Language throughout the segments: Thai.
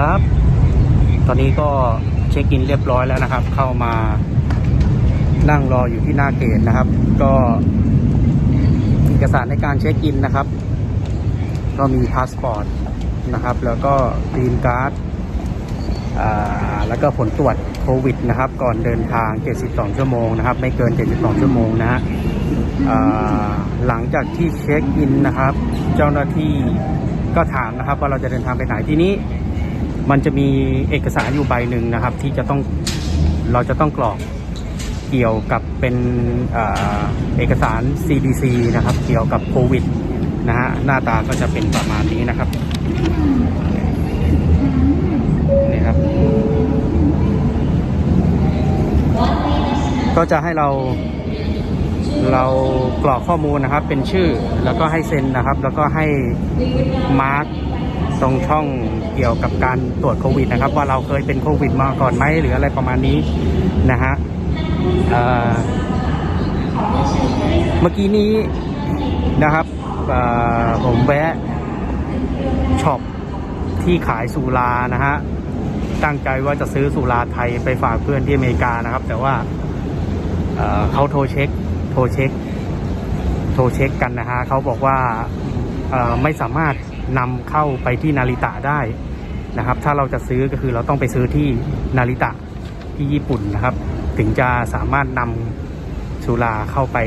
ครับ ตอนนี้ก็เช็คอินเรียบร้อยแล้วนะครับ เข้ามานั่งรออยู่ที่หน้าเกตนะครับ ก็เอกสารในการเช็คอินนะครับ ก็มีพาสปอร์ตนะครับ แล้วก็กรีนการ์ดแล้วก็ผลตรวจโควิดนะครับ ก่อนเดินทาง 72 ชั่วโมงนะครับ ไม่เกิน 72 ชั่วโมงนะฮะหลังจากที่เช็คอินนะครับ เจ้าหน้าที่ก็ถามนะครับว่าเราจะเดินทางไปไหนที่นี้ มันจะมีเอกสารอยู่ใบหนึ่งนะครับ ที่จะต้องเราจะต้องกรอกเกี่ยวกับเป็นอเอกสาร CDC นะครับ เกี่ยวกับโควิดนะฮะหน้าตาก็จะเป็นประมาณนี้นะครับนี่ครับ ก็จะให้เราเรากรอกข้อมูลนะครับ เป็นชื่อแล้วก็ให้เซ็นนะครับ แล้วก็ให้มาร์ก ตรงช่องเกี่ยวกับการตรวจโควิดนะครับ ว่าเราเคยเป็นโควิดมาก่อนไหมหรืออะไรประมาณนี้นะฮะเเมื่อกี้นี้นะครับผมแวะช็อปที่ขายสุรานะฮะตั้งใจว่าจะซื้อสุราไทยไปฝากเพื่อนที่อเมริกานะครับ แต่ว่าเเขาโทรเช็ค โทรเช็ค โทรเช็คกันนะฮะเขาบอกว่าไม่สามารถ นำเข้าไปที่นาริตะได้นะครับ ถ้าเราจะซื้อก็คือเราต้องไปซื้อที่นาริตะที่ญี่ปุ่นนะครับ ถึงจะสามารถนำสุราเข้าไป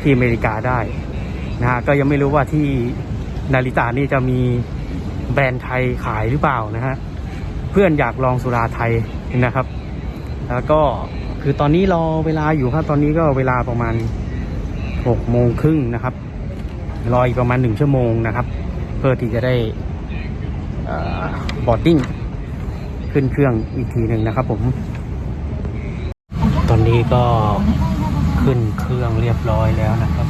ที่อเมริกาได้นะฮะก็ยังไม่รู้ว่าที่นาริตะนี่จะมีแบรนด์ไทยขายหรือเปล่านะฮะเพื่อนอยากลองสุราไทยนะครับ แล้วก็คือตอนนี้รอเวลาอยู่ครับ ตอนนี้ก็เวลาประมาณหกโมงครึ่งนะครับ รออีกประมาณหนึ่งชั่วโมงนะครับ เพื่อที่จะได้บอร์ดดิ้งขึ้นเครื่องอีกทีหนึ่งนะครับผม ตอนนี้ก็ขึ้นเครื่องเรียบร้อยแล้วนะครับ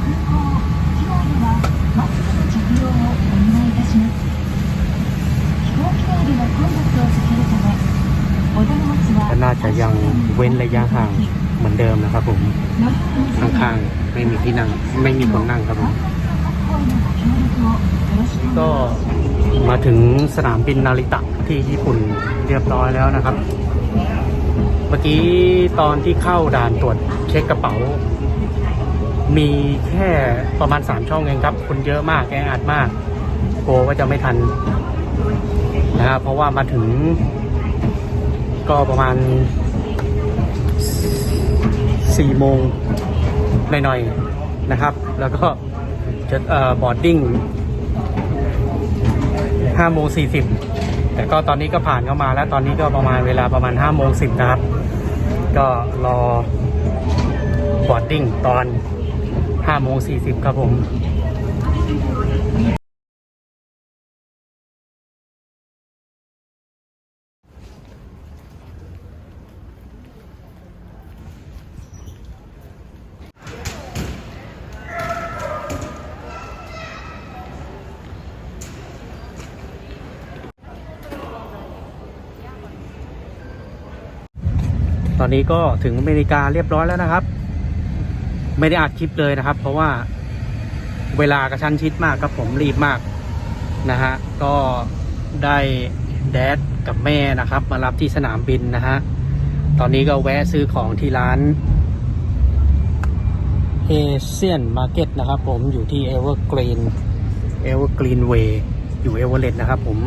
ก็น่าจะยังเว้นระยะห่างเหมือนเดิมนะครับผม ข้างๆ ไม่มีที่นั่ง ไม่มีคนนั่งครับผม ก็มาถึงสนามบินนาริตะที่ญี่ปุ่นเรียบร้อยแล้วนะครับ เมื่อกี้ตอนที่เข้าด่านตรวจเช็คกระเป๋า มีแค่ประมาณสามช่องเองครับ คนเยอะมากแออัดมากกลัวว่าจะไม่ทันนะครับเพราะว่ามาถึง ก็ประมาณสี่โมงหน่อยๆนะครับ แล้วก็ จะเอ่อบอร์ดดิ้งห้าโมงสี่สิบแต่ก็ตอนนี้ก็ผ่านเข้ามาแล้วตอนนี้ก็ประมาณเวลาประมาณห้าโมงสิบนะครับ ก็รอบอร์ดดิ้งตอนห้าโมงสี่สิบครับผม ตอนนี้ก็ถึงอเมริกาเรียบร้อยแล้วนะครับ ไม่ได้อัดคลิปเลยนะครับ เพราะว่าเวลากระชั้นชิดมากครับผมรีบมากนะฮะก็ได้แดดกับแม่นะครับ มารับที่สนามบินนะฮะตอนนี้ก็แวะซื้อของที่ร้านเอเชียนมาร์เก็ตนะครับผมอยู่ที่เอเวอร์กรีนเอเวอร์กรีนเวย์อยู่เอเวอร์เรสต์นะครับผม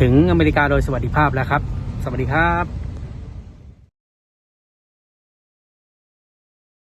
ถึงอเมริกาโดยสวัสดิภาพแล้วครับ สวัสดีครับ